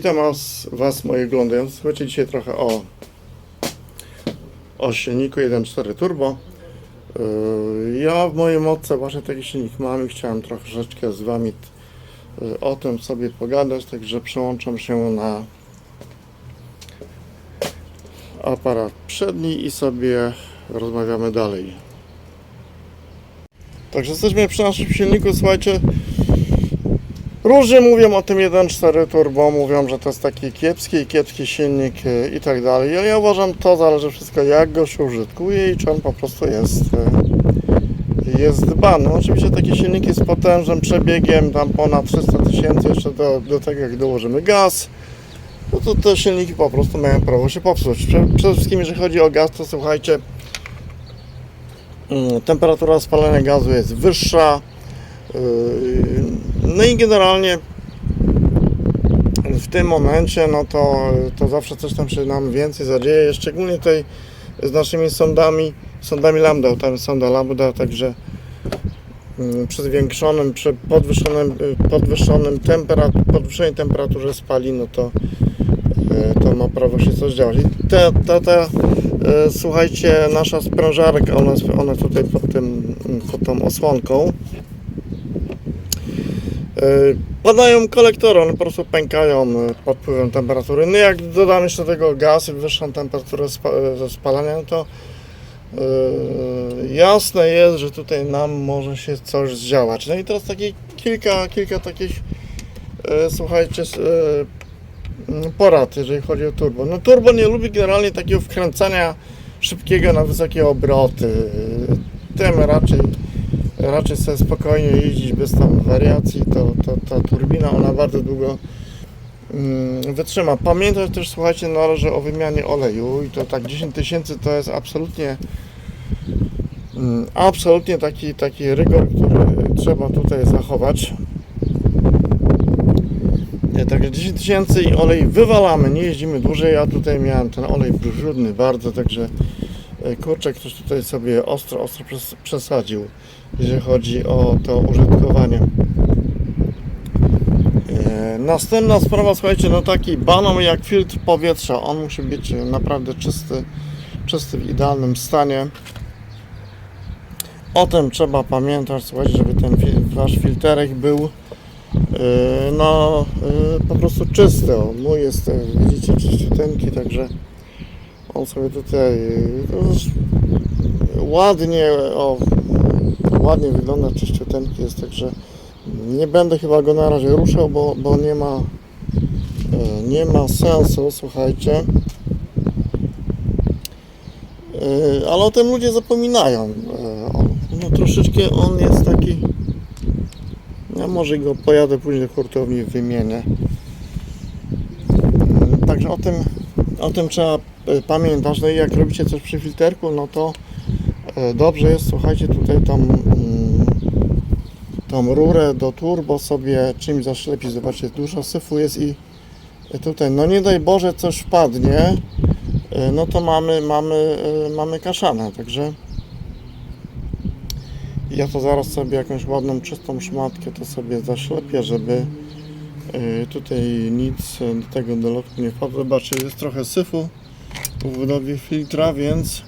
Witam was, was moi oglądający. Słuchajcie dzisiaj trochę o, o silniku 1.4 Turbo. Yy, Ja w mojej mocce właśnie taki silnik mam i chciałem troszeczkę z wami yy, o tym sobie pogadać, także przełączam się na aparat przedni i sobie rozmawiamy dalej. Także jesteśmy przy naszym silniku, słuchajcie. Różnie mówią o tym 1.4 turbo, mówią, że to jest taki kiepski, kiepski silnik e, i tak dalej. Ale ja uważam, to zależy wszystko jak go się użytkuje i czy on po prostu jest, e, jest dbany. Oczywiście taki silnik jest potężnym przebiegiem, tam ponad 300 tysięcy, jeszcze do, do tego jak dołożymy gaz, no to te silniki po prostu mają prawo się popsuć. Prze- Przede wszystkim jeżeli chodzi o gaz, to słuchajcie, mm, temperatura spalania gazu jest wyższa, Yy, No i generalnie w tym momencie, no to, to zawsze coś tam się nam więcej zadzieje, szczególnie tutaj z naszymi sondami, sondami lambda, tam sonda lambda, także mm, przy zwiększonym, przy podwyższonym, podwyższonym temperat, podwyższonej temperaturze spali, no to, y, to ma prawo się coś działać. I ta, ta, ta y, słuchajcie, nasza sprężarka, ona, ona tutaj pod, tym, pod tą osłonką, Padają kolektory, one po prostu pękają yy, pod wpływem temperatury. No jak dodam jeszcze do tego gaz i wyższą temperaturę yy, ze spalania, no to jasne jest, że tutaj nam może się coś zdziałać. No i teraz takie kilka, kilka takich słuchajcie porad, jeżeli chodzi o turbo. No turbo nie lubi generalnie takiego wkręcania szybkiego na wysokie obroty. Tym raczej raczej sobie spokojnie jeździć bez tam wariacji, to, ta turbina ona bardzo długo mm, wytrzyma. Pamiętać też, słuchajcie, należy o wymianie oleju i to tak 10 tysięcy to jest absolutnie mm, absolutnie taki, taki rygor, który trzeba tutaj zachować. Nie, Także 10 tysięcy i olej wywalamy, nie jeździmy dłużej. Ja tutaj miałem ten olej brudny bardzo, także e, kurczę, ktoś tutaj sobie ostro, ostro przes- przesadził jeżeli chodzi o to użytkowanie. E, Następna sprawa, słuchajcie, no taki banan jak filtr powietrza, on musi być naprawdę czysty, czysty w idealnym stanie. O tym trzeba pamiętać, słuchajcie, żeby ten wasz filterek był e, no e, po prostu czysty. O, mój jest, e, widzicie, czyściuteńki, także on sobie tutaj ładnie o, ładnie wygląda, czyściuteńki jest, także nie będę chyba go na razie ruszał, bo, bo nie ma e, nie ma sensu, słuchajcie. E, Ale o tym ludzie zapominają. E, No troszeczkę on jest taki. Ja może go pojadę później do hurtowni wymienię. E, Także o tym, o tym trzeba e, pamiętać. No i jak robicie coś przy filterku, no to E, Dobrze jest, słuchajcie, tutaj tą, mm, tą rurę do turbo sobie czymś zaszlepić. Zobaczcie, dużo syfu jest i tutaj, no nie daj Boże, coś wpadnie, e, no to mamy, mamy, e, mamy kaszanę, także ja to zaraz sobie jakąś ładną, czystą szmatkę to sobie zaślepię, żeby e, tutaj nic e, do tego dolotku nie wpadło. Zobaczcie, jest trochę syfu w budowie filtra, więc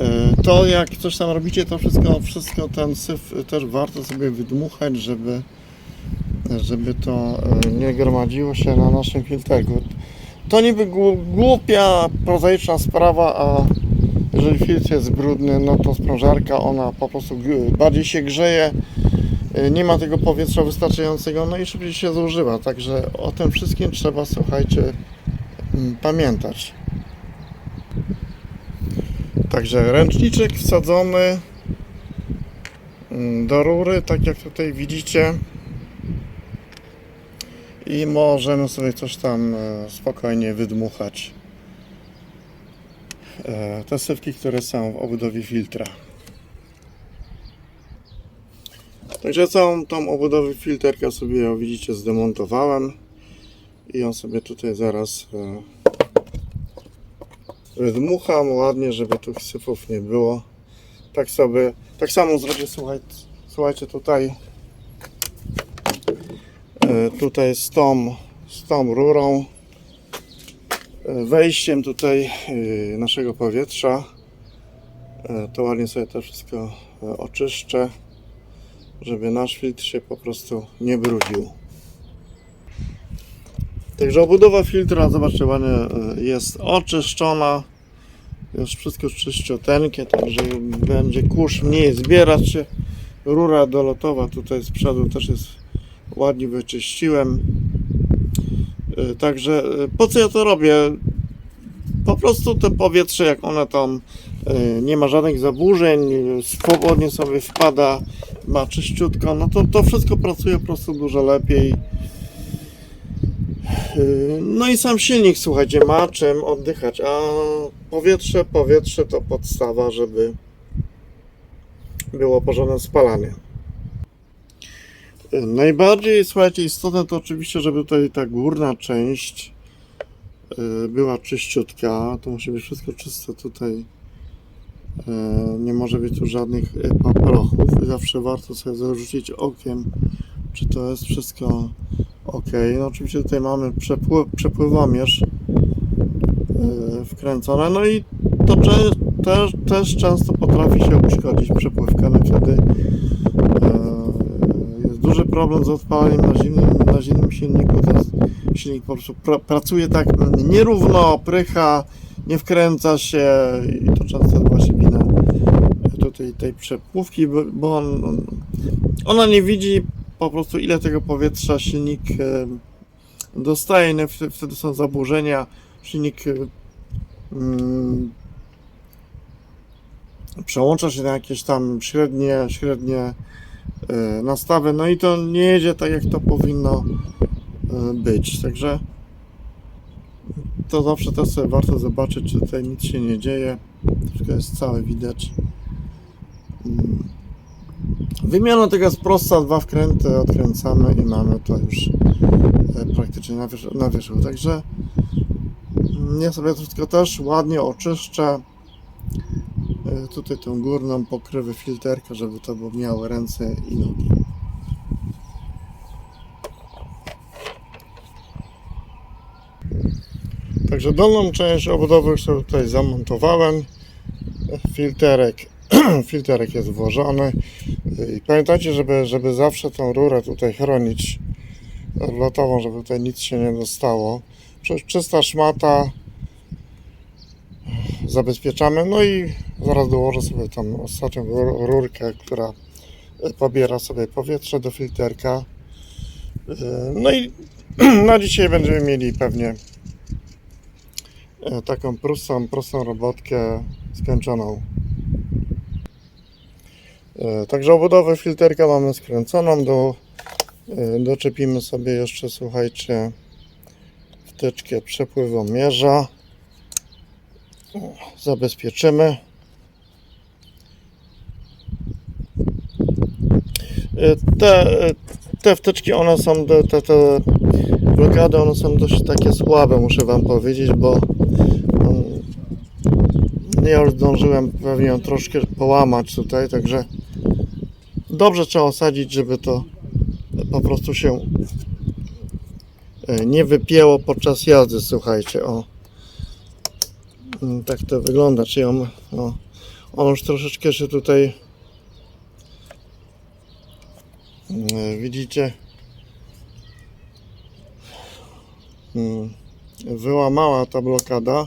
E, To jak coś tam robicie, to wszystko, wszystko ten syf też warto sobie wydmuchać, żeby, żeby to e, nie gromadziło się na naszym filterku. To niby gł- głupia, prozaiczna sprawa, a jeżeli filtr jest brudny, no to sprężarka ona po prostu bardziej się grzeje, e, nie ma tego powietrza wystarczającego, no i szybciej się zużywa. Także o tym wszystkim trzeba, słuchajcie, pamiętać. Także ręczniczek wsadzony do rury, tak jak tutaj widzicie. I możemy sobie coś tam e, spokojnie wydmuchać. E, Te sywki, które są w obudowie filtra. Także całą tą obudowę filterka sobie, widzicie, zdemontowałem. I on sobie tutaj zaraz e, Dmucham ładnie, żeby tu syfów nie było. Tak sobie, tak samo zrobię, słuchaj, słuchajcie tutaj. E, tutaj z tą, z tą rurą, e, wejściem tutaj naszego powietrza. To ładnie sobie to wszystko oczyszczę, żeby nasz filtr się po prostu nie brudził. Także obudowa filtra, zobaczcie, e, jest oczyszczona. Już wszystko czyściuteńkie, także będzie kurz mniej zbierać się. Rura dolotowa tutaj z przodu też jest ładnie wyczyściłem. E, Także e, po co ja to robię? Po prostu to powietrze, jak one tam nie ma żadnych zaburzeń, swobodnie sobie wpada, ma czyściutko, no to to wszystko pracuje po prostu dużo lepiej. Yy, No i sam silnik, słuchajcie, ma czym oddychać, a powietrze, powietrze to podstawa, żeby było porządne spalanie. Yy, Najbardziej, słuchajcie, istotne to oczywiście, żeby tutaj ta górna część yy, była czyściutka. To musi być wszystko czyste tutaj. Nie może być tu żadnych paprochów. Zawsze warto sobie zarzucić okiem, czy to jest wszystko ok. No oczywiście tutaj mamy przepływ, przepływomierz yy, wkręcone. No i to też, też często potrafi się uszkodzić przepływka. No wtedy yy, jest duży problem z odpaleniem na zimnym, na zimnym silniku. Ten silnik po prostu pra, pracuje tak nierówno, prycha, nie wkręca się i to często jest właśnie wina tutaj tej przepływki, bo- on, ona nie widzi po prostu ile tego powietrza silnik e, dostaje, no, wtedy, są zaburzenia. Silnik e, mm, przełącza się na jakieś tam średnie, średnie e, nastawy, no i to nie jedzie tak jak to powinno być. Także to zawsze też sobie warto zobaczyć, czy tutaj nic się nie dzieje. Wszystko jest całe widać. Wymiana tego jest prosta, dwa wkręty odkręcamy i mamy to już e, praktycznie na, wierzch- na wierzchu. Także ja sobie wszystko też ładnie oczyszczę. E, Tutaj tą górną pokrywę filterka, żeby to miało ręce i nogi. Także dolną część obudowy już tutaj zamontowałem. Filterek, filterek jest włożony. I pamiętajcie, żeby, żeby zawsze tą rurę tutaj chronić odlotową, żeby tutaj nic się nie dostało. Przecież czysta szmata zabezpieczamy. No i zaraz dołożę sobie tą ostatnią rur- rurkę, która pobiera sobie powietrze do filterka. Yy, No i na dzisiaj będziemy mieli pewnie e, taką prostą, prostą robotkę skończoną. E, Także obudowę filterka mamy skręconą, do, e, doczepimy sobie jeszcze, słuchajcie, wtyczkę przepływomierza. Zabezpieczymy. E, Te, te wtyczki, one są, te, te, blokady, one są dość takie słabe, muszę Wam powiedzieć, bo mm, ja już zdążyłem pewnie ją troszkę połamać tutaj, także dobrze trzeba osadzić, żeby to po prostu się e, nie wypięło podczas jazdy, słuchajcie, o. Mm, Tak to wygląda, czy ją, o, on już troszeczkę się tutaj e, widzicie mm, wyłamała ta blokada.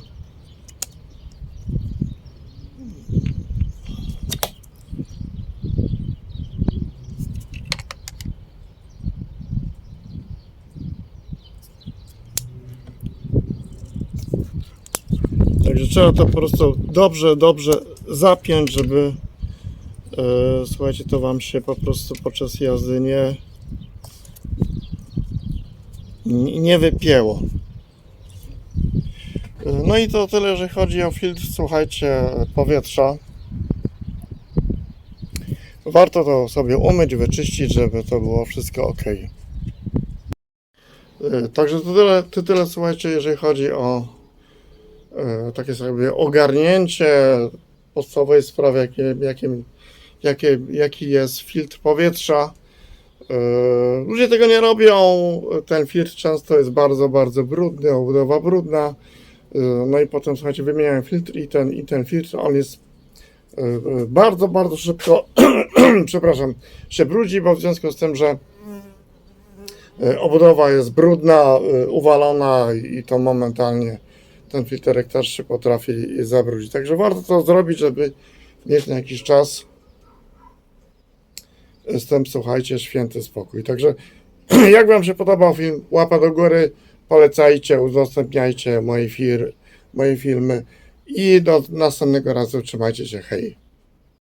Także trzeba to po prostu dobrze, dobrze zapiąć, żeby e, słuchajcie, to Wam się po prostu podczas jazdy nie nie wypięło. E, No i to tyle, jeżeli chodzi o filtr, słuchajcie, powietrza. Warto to sobie umyć, wyczyścić, żeby to było wszystko ok. Także to tyle, to tyle słuchajcie, jeżeli chodzi o e, takie sobie ogarnięcie podstawowej sprawy, jakie, jakim, jakie, jaki jest filtr powietrza. Yy, Ludzie tego nie robią. Ten filtr często jest bardzo, bardzo brudny, obudowa brudna. Yy, No i potem, słuchajcie, wymieniają filtr i ten, i ten filtr, on jest bardzo, bardzo szybko, przepraszam, się brudzi, bo w związku z tym, że obudowa jest brudna, uwalona i to momentalnie ten filterek też się potrafi zabrudzić. Także warto to zrobić, żeby mieć na jakiś czas z tym, słuchajcie, święty spokój. Także jak Wam się podobał film, łapa do góry, polecajcie, udostępniajcie moje, fir, moje filmy i do następnego razu trzymajcie się, hej.